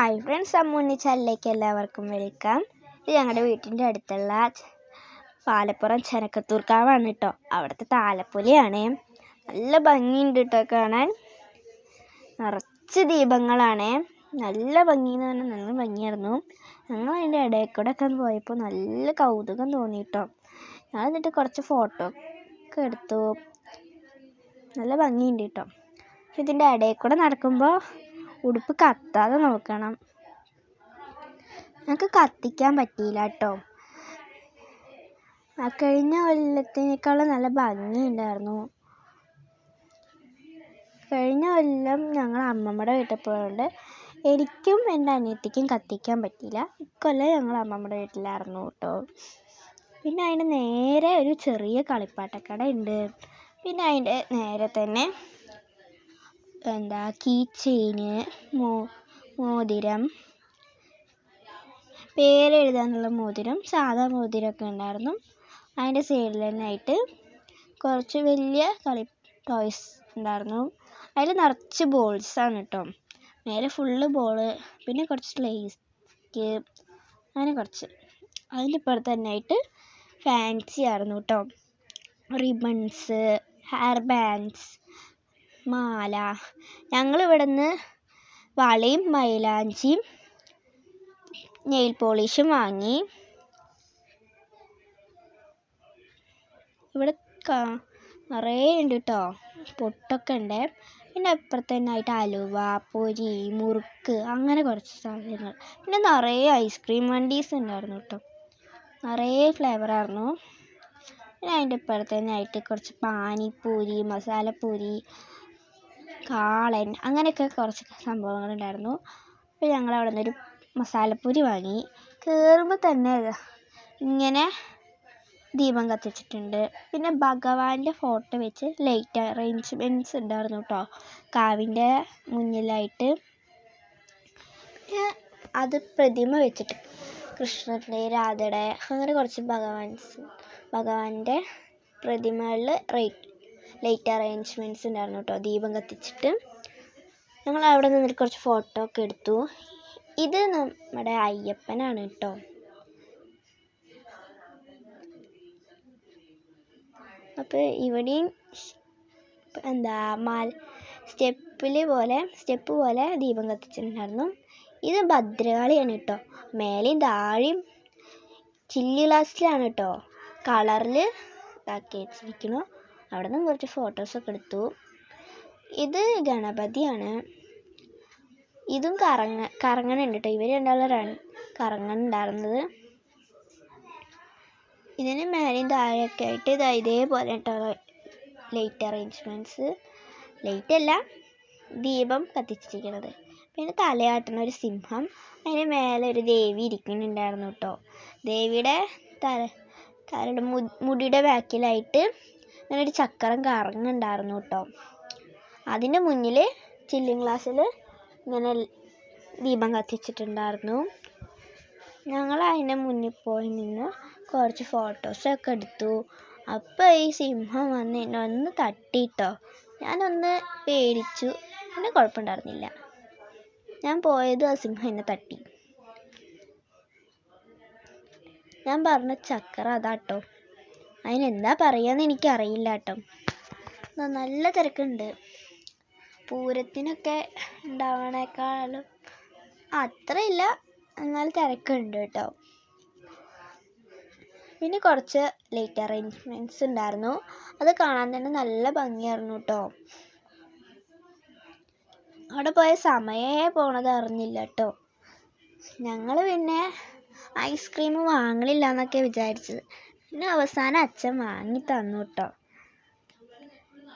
Hi friends അമ്മൂണ്ണി ചാനലിലേക്ക് എല്ലാവർക്കും welcome ഇത് ഞങ്ങളുടെ വീട്ടിന്റെ അടുത്തുള്ള പാലപ്പുറം ചനക്കത്തൂർക്കാവാണ് കേട്ടോ അവിടുത്തെ താലപ്പൊലിയാണ്. നല്ല ഭംഗിയുണ്ട് കേട്ടോ കാണാൻ. നിറച്ച് ദീപങ്ങളാണ്. നല്ല ഭംഗി എന്ന് പറഞ്ഞാൽ നല്ല ഭംഗിയായിരുന്നു. ഞങ്ങൾ അതിന്റെ ഇടയിൽ കൂടെ ഒക്കെ പോയപ്പോൾ നല്ല കൗതുകം തോന്നി കേട്ടോ ഞാൻ എന്നിട്ട് കുറച്ച് ഫോട്ടോ ഒക്കെ എടുത്തു. നല്ല ഭംഗിയുണ്ട് കേട്ടോ ഇതിന്റെ ഇടയിൽ കൂടെ നടക്കുമ്പോൾ ഉടുപ്പ് കത്താതെ നോക്കണം. ഞങ്ങൾക്ക് കത്തിക്കാൻ പറ്റിയില്ല കേട്ടോ ആ കഴിഞ്ഞ കൊല്ലത്തിനേക്കാളും നല്ല ഭംഗിയുണ്ടായിരുന്നു കഴിഞ്ഞ കൊല്ലം ഞങ്ങൾ അമ്മമ്മയുടെ വീട്ടിൽ പോയതുകൊണ്ട് എനിക്കും എന്റെ അനിയത്തിക്കും കത്തിക്കാൻ പറ്റിയില്ല. ഇക്കൊല്ലം ഞങ്ങൾ അമ്മമ്മയുടെ വീട്ടിലായിരുന്നു കേട്ടോ പിന്നെ അതിന്റെ നേരെ ഒരു ചെറിയ കളിപ്പാട്ടക്കട ഉണ്ട്. പിന്നെ അതിന്റെ നേരെ തന്നെ എന്താ കീ ചെയിന് മോതിരം. പേരെഴുതാനുള്ള മോതിരം സാധാ മോതിരമൊക്കെ ഉണ്ടായിരുന്നു. അതിന്റെ സൈഡിൽ തന്നെ ആയിട്ട് കുറച്ച് വലിയ കളി ടോയ്സ് ഉണ്ടായിരുന്നു. അതിൽ നിറച്ച് ബോൾസാണ് കേട്ടോ. നേരെ ഫുള്ള് ബോൾ പിന്നെ കുറച്ച് ലേസ്ക്ക് അങ്ങനെ കുറച്ച്. അതിന്റെ ഇപ്പുറത്ത് തന്നെ ആയിട്ട് ഫാൻസി ആയിരുന്നു കേട്ടോ. റിബൺസ് ഹെയർ ബാൻഡ്സ് മാല. ഞങ്ങൾ ഇവിടുന്ന് വളയും മൈലാഞ്ചിയും നെയിൽ പോളിഷും വാങ്ങി. ഇവിടെ നിറയെ ഉണ്ട് കേട്ടോ പൊട്ടൊക്കെ ഉണ്ട്. പിന്നെ അപ്പുറത്ത് തന്നെ ആയിട്ട് അലുവ പൊരി മുറുക്ക് അങ്ങനെ കുറച്ച് സാധനങ്ങൾ. പിന്നെ നിറയെ ഐസ്ക്രീം വണ്ടീസ് ഉണ്ടായിരുന്നു കേട്ടോ നിറയെ ഫ്ലേവർ ആയിരുന്നു. പിന്നെ അതിന്റെ ഇപ്പുറത്ത് തന്നെ ആയിട്ട് കുറച്ച് പാനിപ്പൂരി മസാലപ്പൂരി കാളൻ അങ്ങനെയൊക്കെ കുറച്ച് സംഭവങ്ങളുണ്ടായിരുന്നു. അപ്പോൾ ഞങ്ങൾ അവിടെ നിന്നൊരു മസാലപ്പൂരി വാങ്ങി. കയറുമ്പോൾ തന്നെ ഇങ്ങനെ ദീപം കത്തിച്ചിട്ടുണ്ട്. പിന്നെ ഭഗവാന്റെ ഫോട്ടോ വെച്ച് ലൈറ്റ് അറേഞ്ച്മെന്റ്സ് ഉണ്ടായിരുന്നു കേട്ടോ കാവിന്റെ മുന്നിലായിട്ട്. അത് പ്രതിമ വെച്ചിട്ട് കൃഷ്ണന്റെ രാധയുടെ അങ്ങനെ കുറച്ച് ഭഗവാൻസ് ഭഗവാന്റെ പ്രതിമകളിൽ ലൈറ്റ് അറേഞ്ച്മെന്റ്സ് ഉണ്ടായിരുന്നു കേട്ടോ. ദീപം കത്തിച്ചിട്ട്. ഞങ്ങൾ അവിടെ നിന്നിട്ട് കുറച്ച് ഫോട്ടോ ഒക്കെ എടുത്തു. ഇത് നമ്മുടെ അയ്യപ്പനാണ് കേട്ടോ. അപ്പോൾ ഇവിടെയും എന്താ മാൽ സ്റ്റെപ്പിൽ പോലെ സ്റ്റെപ്പ് പോലെ ദീപം കത്തിച്ചിട്ടുണ്ടായിരുന്നു. ഇത് ഭദ്രകാളിയാണ് കേട്ടോ. മേലെയും താഴെയും ചില്ലി ഗ്ലാസ്സിലാണ് കേട്ടോ. കളറിൽ ഇതാക്കി വെച്ചിരിക്കുന്നു. അവിടെ നിന്ന് കുറച്ച് ഫോട്ടോസൊക്കെ എടുത്തു. ഇത് ഗണപതിയാണ്. ഇതും കറങ്ങ കറങ്ങണുണ്ട് കേട്ടോ ഇവർ രണ്ടാളും കറങ്ങണുണ്ടായിരുന്നത് ഇതിന് മേലെയും താഴെയൊക്കെ ആയിട്ട് ഇതാ ഇതേപോലെ കേട്ടോ ലൈറ്റ് അറേഞ്ച്മെന്റ്സ് ലൈറ്റ് അല്ല ദീപം കത്തിച്ചിരിക്കുന്നത് പിന്നെ തലയാട്ടുന്ന ഒരു സിംഹം. അതിന് മേലെ ഒരു ദേവി ഇരിക്കുന്നുണ്ടായിരുന്നു കേട്ടോ ദേവിയുടെ തല തലയുടെ മുടിയുടെ ബാക്കിലായിട്ട് ഇങ്ങനെ ഒരു ചക്രം കറങ്ങുന്നുണ്ടായിരുന്നു കേട്ടോ. അതിന്റെ മുന്നിൽ ചില്ലിങ് ഗ്ലാസ്സിൽ ഇങ്ങനെ ദീപം കത്തിച്ചിട്ടുണ്ടായിരുന്നു. ഞങ്ങൾ അതിന്റെ മുന്നിൽ പോയി നിന്ന് കുറച്ച് ഫോട്ടോസൊക്കെ എടുത്തു. അപ്പോൾ ഈ സിംഹം വന്ന് എന്നെ ഒന്ന് തട്ടിട്ടോ. ഞാനൊന്ന് പേടിച്ചു. പിന്നെ കുഴപ്പമുണ്ടായിരുന്നില്ല. ഞാൻ പോയത് ആ സിംഹം എന്നെ തട്ടി. ഞാൻ പറഞ്ഞ ചക്കര അതാട്ടോ. അതിനെന്താ പറയാന്ന് എനിക്കറിയില്ല കേട്ടോ നല്ല തിരക്കുണ്ട്. പൂരത്തിനൊക്കെ ഉണ്ടാവണേക്കാളും അത്രയില്ല. എന്നാൽ തിരക്കുണ്ട് കേട്ടോ. പിന്നെ കുറച്ച് ലൈറ്റ് അറേഞ്ച്മെന്റ്സ് ഉണ്ടായിരുന്നു. അത് കാണാൻ തന്നെ നല്ല ഭംഗിയായിരുന്നു കേട്ടോ. അവിടെ പോയ സമയേ പോണത് അറിഞ്ഞില്ല കേട്ടോ. ഞങ്ങൾ പിന്നെ ഐസ്ക്രീം വാങ്ങണില്ല എന്നൊക്കെ വിചാരിച്ചത്. പിന്നെ അവസാനം അച്ഛൻ വാങ്ങി തന്നു കേട്ടോ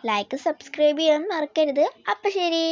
ലൈക്ക് സബ്സ്ക്രൈബ് ചെയ്യാൻ മറക്കരുത്. അപ്പം ശരി.